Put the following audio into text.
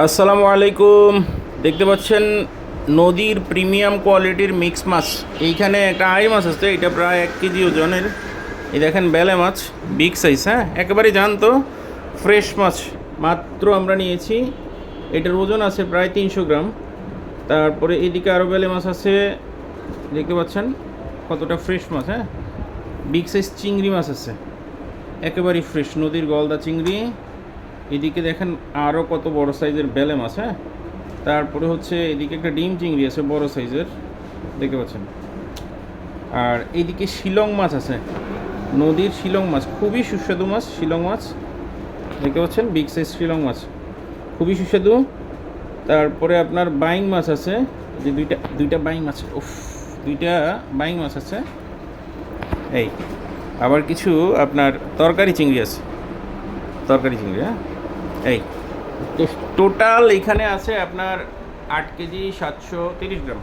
আসসালামু আলাইকুম। দেখতে পাচ্ছেন নদীর প্রিমিয়াম কোয়ালিটির মিক্স মাছ। এইখানে একটা আই মাছ আছে, এটা প্রায় এক কেজি ওজনের। এই দেখেন বেলে মাছ, বিগ সাইজ হ্যাঁ? একেবারে জানতো ফ্রেশ মাছ। মাত্র আমরা নিয়েছি, এটার ওজন আছে প্রায় তিনশো গ্রাম। তারপরে এদিকে আরও বেলে মাছ আছে, দেখতে পাচ্ছেন কতটা ফ্রেশ মাছ হ্যাঁ? বিগ সাইজ চিংড়ি মাছ আছে একেবারেই ফ্রেশ, নদীর গলদা চিংড়ি। এদিকে দেখেন আরও কত বড় সাইজের বেলে মাছ হ্যাঁ? তারপরে হচ্ছে এদিকে একটা ডিম চিংড়ি আছে, বড় সাইজের, দেখতে পাচ্ছেন? আর এইদিকে শিলং মাছ আছে, নদীর শিলং মাছ, খুবই সুস্বাদু মাছ, শিলং মাছ, দেখতে পাচ্ছেন? বিগ সাইজ শিলং মাছ, খুবই সুস্বাদু। তারপরে আপনার বাইং মাছ আছে, যে দুইটা দুইটা বাইং মাছ, উফ, দুইটা বাইং মাছ আছে। এই, আবার কিছু আপনার তরকারি চিংড়ি আছে, তরকারি চিংড়ি হ্যাঁ? এই টোটাল এখানে আছে আপনার আট কেজি সাতশো তিরিশ গ্রাম।